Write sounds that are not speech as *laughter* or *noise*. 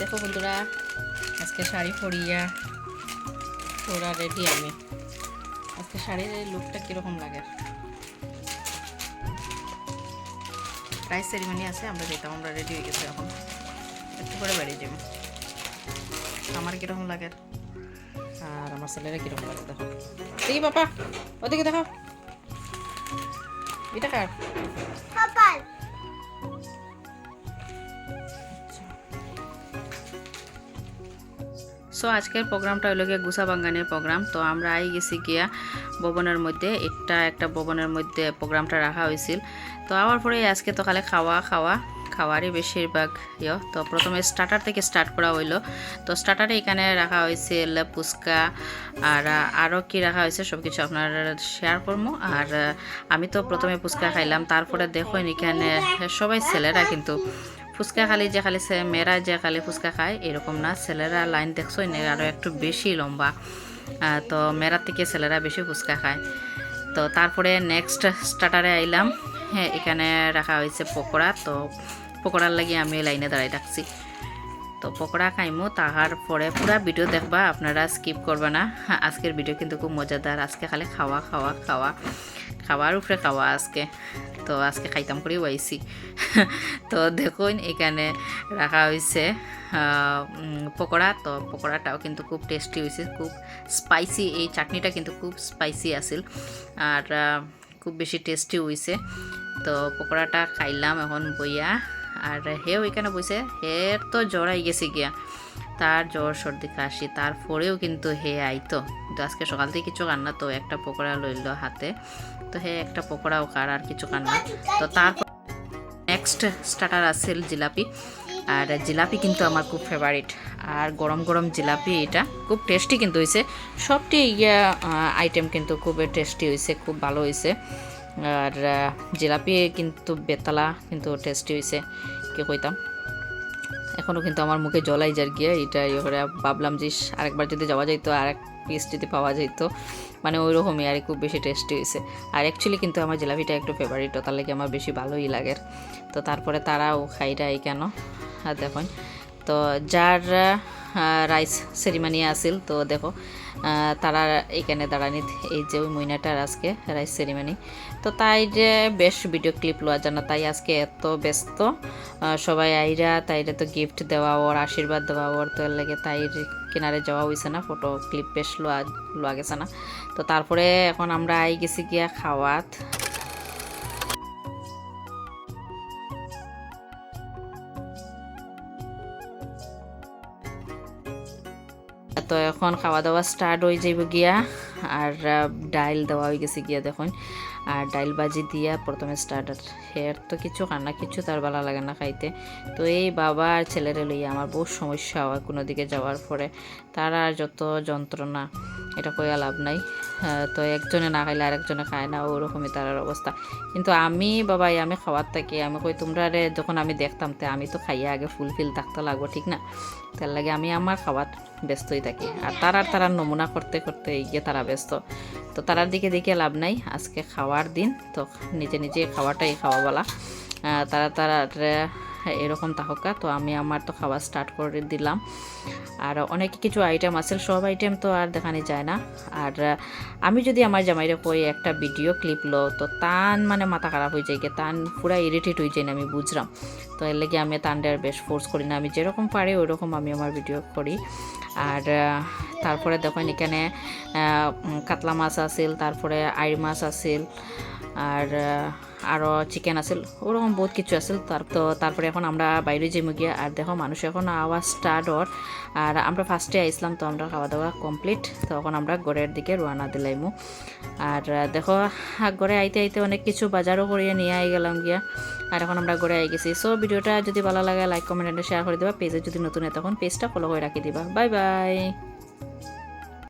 দেখো বন্ধুরা, আজকে শাড়ি পরিয়া পুরা রেডি আমি। আজকে শাড়ির লুকটা কীরকম লাগে? প্রাইস সেরিমনি আছে, আমরা যেতাম, আমরা রেডি হয়ে গেছি এখন। একটু করে বেরিয়ে যাব আমার কীরকম লাগে? আর আমার ছেলেরা কীরকম লাগে, দেখো। দেখি বাবা, ওদিকে দেখো। এটা কার? সো আজকের প্রোগ্রামটা হলো গিয়ে গুসা বাঙ্গানের প্রোগ্রাম। তো আমরা আই গেছি গিয়া ভবনের মধ্যে, একটা একটা ভবনের মধ্যে প্রোগ্রামটা রাখা হয়েছিল। তো আবার পরে আজকে তো খালি খাওয়া খাওয়া, খাওয়ারই বেশিরভাগ ইয়। তো প্রথমে স্টার্টার থেকে স্টার্ট করা হইল। তো স্টার্টারে এখানে রাখা হয়েছিল ফুচকা, আর আরও কি রাখা হয়েছে সব কিছু আপনার শেয়ার করব। আর আমি তো প্রথমে ফুচকা খাইলাম, তারপরে দেখুন এখানে সবাই ছেলেরা কিন্তু ফুচকা খালি যে খালি সে- মেয়েরা যে খালি ফুচকা খায়, এরকম না। ছেলেরা লাইন দেখছ আরও একটু বেশি লম্বা। তো মেয়েরার থেকে ছেলেরা বেশি ফুচকা খায়। তো তারপরে নেক্সট স্টার্টারে আইলাম। হ্যাঁ এখানে রাখা হয়েছে পকোড়া। তো পকোড়ার লাগি আমি লাইনে দাঁড়াই রাখছি। তো পকোড়া খাইমু, তাহার পরে পুরা ভিডিও দেখবা, আপনারা স্কিপ করবে না। আজকের ভিডিও কিন্তু খুব মজাদার। আজকে খালি খাওয়া খাওয়া খাওয়া। খাওয়ার উপরে খাওয়া আজকে। তো আজকে খাইতাম করেও আইছি *laughs* তো দেখুন, এখানে রাখা হয়েছে পকোড়া। তো পকোড়াটাও কিন্তু খুব টেস্টি হয়েছে খুব স্পাইসি এই চাটনিটা কিন্তু খুব স্পাইসি আছিল। আর খুব বেশি টেস্টি হয়েছে তো পকোড়াটা খাইলাম এখন বইয়া। আর হেও এখানে বইছে হের তো আই গেছে গিয়া। তার জ্বর, সর্দি, কাশি, তারপরেও কিন্তু হে আইতো কিন্তু আজকে সকাল থেকে কিছু কান্না তো, একটা পকোড়া লইল হাতে। তো হে একটা পকোড়াও খার আর কিছু কান্না। তো তারপর নেক্সট স্টার্টার আছে জিলাপি। আর জিলাপি কিন্তু আমার খুব ফেভারিট আর গরম গরম জিলাপি এটা খুব টেস্টি কিন্তু হয়েছে সবটি ইয়া আইটেম কিন্তু খুব টেস্টি হয়েছে খুব ভালো হয়েছে আর জিলাপি কিন্তু বেতালা, কিন্তু টেস্টি হয়েছে কি কইতাম? এখনও কিন্তু আমার মুখে জলাই যার গিয়ে এটা ইয়ে করে ভাবলাম যে আরেকবার যদি যাওয়া যাইতো, আর এক পিস যদি পাওয়া যাইতো মানে ওই রকমই আর খুব বেশি টেস্টি হয়েছে আর অ্যাকচুয়ালি কিন্তু আমার জিলাপিটা একটু ফেভারিট তার লাগে আমার বেশি ভালোই লাগে। তো তারপরে তারাও খাইটা এই কেন? আর দেখুন। তো যার রাইস সেরিমানি আসিল তো দেখো তারা এখানে দাঁড়ানি, এই যে ওই মইনাটার আজকে রাইস সেরিমানি তো তাই যে বেশ ভিডিও ক্লিপ লওয়া না তাই আজকে এত ব্যস্ত সবাই আইরা তাইরে তো গিফট দেওয়া ওর, আশীর্বাদ দেওয়া ওর, তো লাগে তাই কিনারে যাওয়া হয়েছে না ফটো ক্লিপ বেশ লোয়া লোয়া গেছে না। তো তারপরে এখন আমরা আই গেছি গিয়া খাওয়াত। তো এখন খাওয়া দাওয়া স্টার্ট হয়ে যাইব গিয়া। আর ডাইল দেওয়া হয়ে গেছে গিয়া দেখুন। আর ডাইল বাজি দিয়া প্রথমে স্টার্ট হেয়ার তো কিছু খানা কিছু তার ভালো লাগে না খাইতে। তো এই বাবা আর ছেলেরে লইয়া আমার বহু সমস্যা হয় কোনো দিকে যাওয়ার পরে। তার আর যত যন্ত্রণা, এটা কইয়া লাভ নাই। তো একজনে না খাইলে আরেকজনে খায় না, ওরকমই তার অবস্থা। কিন্তু আমি, বাবাই, আমি খাওয়ার থাকি, আমি কই তোমরা রে যখন আমি দেখতাম তে আমি তো খাইয়া আগে ফুলফিল থাকতে লাগবো, ঠিক না? তার লাগে আমি আমার খাওয়ার ব্যস্তই থাকি। আর তারার তারা নমুনা করতে করতে গিয়ে তারা ব্যস্ত। তো তারার দিকে দেখে লাভ নাই। আজকে খাওয়ার দিন, তো নিজে নিজে খাওয়াটাই খাওয়া বলা তারা তারা এরকম তাহকা। তো আমি আমার তো খাওয়া স্টার্ট করে দিলাম। আর অনেক কিছু আইটেম আছে, সব আইটেম তো আর দেখানি যায় না। আর আমি যদি আমার জামাইরে কই একটা ভিডিও ক্লিপ লো, তো তান মানে মাথা খারাপ হয়ে যায় তান পুরা ইরিটেট হয়ে যায় না, আমি বুঝলাম। তো এর লেগে আমি তানটা আর বেশ ফোর্স করি না। আমি যেরকম পারি ওই রকম আমি আমার ভিডিও করি। আর তারপরে দেখুন এখানে কাতলা মাছ আছিল, তারপরে আইর মাছ আছিল। আর আরও চিকেন আছিল। ওরকম বহুত কিছু আছিল। তার, তো তারপরে এখন আমরা বাইরে যাই গিয়া। আর দেখো, মানুষ এখন আওয়াজ স্টার্ট ওর। আর আমরা ফার্স্টে আইসলাম, তো আমরা খাওয়া দাওয়া কমপ্লিট তখন আমরা ঘরের দিকে রওনা দিলাইমু। আর, দেখো, ঘরে আইতে আইতে অনেক কিছু বাজারও করিয়ে নিয়ে আই গেলাম গিয়া। আর এখন আমরা ঘরে আই গেছি। সো ভিডিওটা যদি ভালো লাগে লাইক কমেন্ট শেয়ার করে দেবা। পেজে যদি নতুন হয়, তখন পেজটা ফলো করে রাখি দিবা। Bye bye